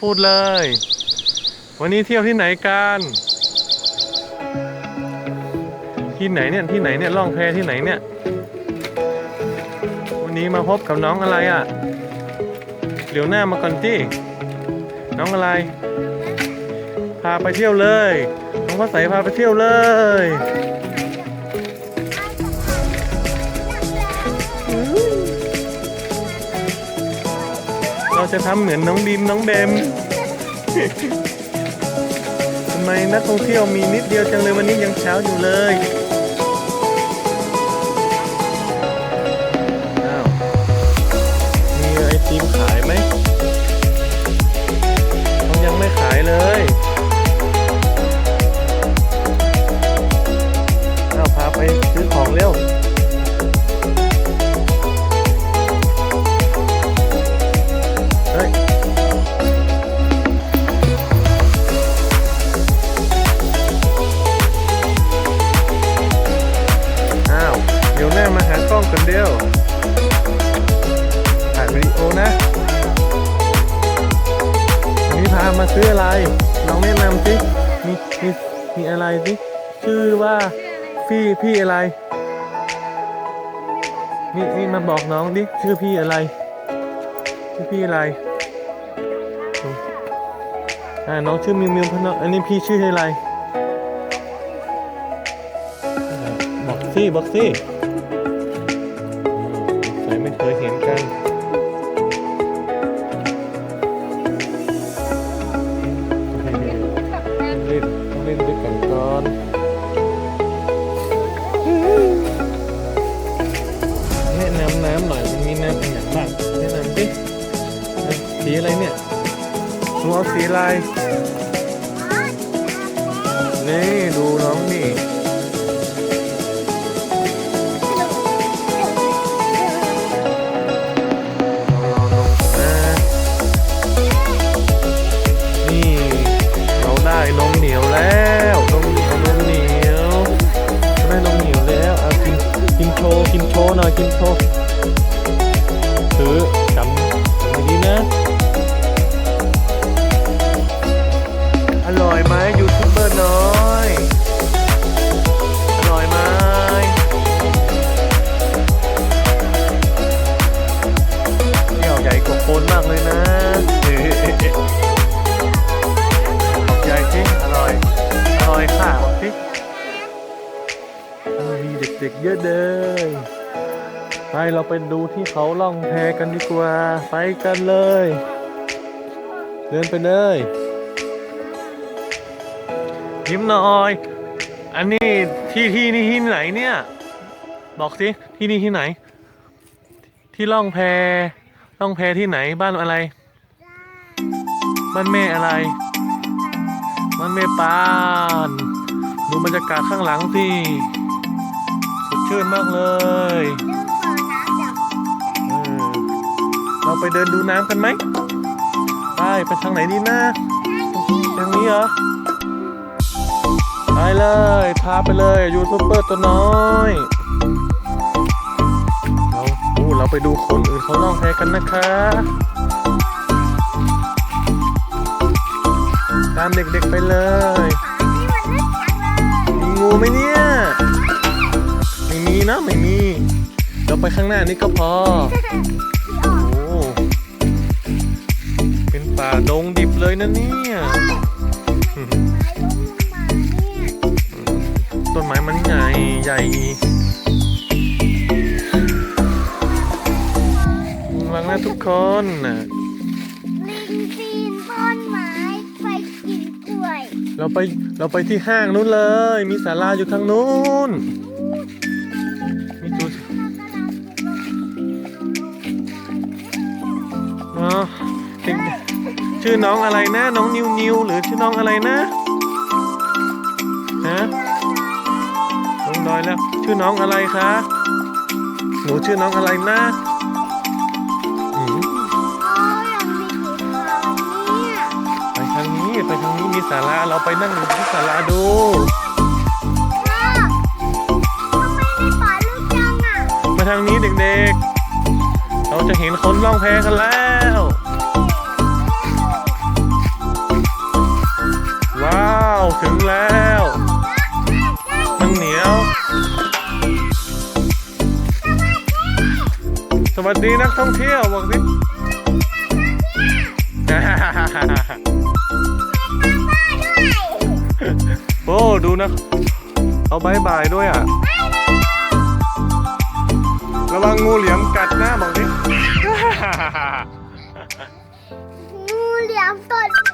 พูดเลย วันนี้เที่ยวที่ไหนกันที่ไหนเนี่ยที่ไหนเนี่ยล่องแพที่ไหนเนี่ยวันนี้มาพบกับน้องอะไรอะเดี๋ยวหน้ามาก่อนที่น้องอะไร พาไปเที่ยวเลยน้องพระใสพาไปเที่ยวเลย จะทำเหมือนน้องดิมน้องเบมทำไมนักท่องเที่ยวมีนิดเดียวจังเลยวันนี้ยังเช้าอยู่เลย นี้พามาซื้ออะไร น้องแนะนำสิมีมีมีอะไรสิชื่อว่าพี่พี่อะไรนี่นี่มาบอกน้องดิชื่อพี่อะไรชื่อพี่อะไรอ่าน้องชื่อมิวมิวพนอันนี้พี่ชื่ออะไรบอกสิบอกสิอืมใส่ไม่เคยเห็นกัน แนะนำน้ำหน่อยมันมีน้ำเป็นอย่างบ้างแนะนำสิอะสีอะไรเนี่ยหนูเอาสีอะไรนี่ดูน้องนี่ ถือจำจำดีนะ อร่อยไหมยูทูบเบอร์น้อย อร่อยไหมเที่ยวใหญ่กว่าโคนมากเลยนะเอ๊ะขอบใจสิอร่อย อร่อยค่ะบอกสิเออมีเด็กๆเยอะเลย ไปเราไปดูที่เขาล่องแพกันดีกว่า ไปกันเลย เดินไปเลย ยิ้มหน่อย อันนี้ที่ที่นี่ที่ไหนเนี่ย บอกสิที่นี่ที่ไหน ที่ล่องแพล่องแพที่ไหนบ้านอะไร บ้านแม่อะไร บ้านแม่ปานดูบรรยากาศข้างหลังสิสดชื่นมากเลย ไปเดินดูน้ำกันไหมไปไปทางไหนดีนะทางนี้เหรอไปเลยพาไปเลยยูทูบเบอร์ตัวน้อยเราอู้เราไปดูคนอื่นเขาล่องแพกันนะคะตามเด็กๆไปเลยมีงูไหมเนี่ยไม่มีนะไม่มี เราไปข้างหน้านี้ก็พอ ดงดิบเลยนะเนี่ย ต้นไม้มันใหญ่ใหญ่ระวังนะทุกคนลิงปีนต้นไม้ไปกินกล้วย เราไปเราไปที่ห้างนู้นเลย มีศาลาอยู่ทางนู้นมีจุดเนาะเด็ก ชื่อน้องอะไรนะ น้องนิวนิวหรือชื่อน้องอะไรนะฮะน้องดอยแล้ว ชื่อน้องอะไรคะหนูชื่อน้องอะไรนะอืมโอ้ยยังมีกี่ครั้งเนี่ยไปทางนี้ไปทางนี้มีศาลาเราไปนั่งอยู่ที่ศาลาดูพ่อทำไมไม่ปล่อยลูกจังอะมาทางนี้เด็กๆ เราจะเห็นคนล่องแพกันแล้ว สวัสดีนักท่องเที่ยวบอกสิโอ้ดูนะ เอาบายบายด้วยอะ ระวังงูเหลี่ยมกัดนะบอกดิงูเหลี่ยมตด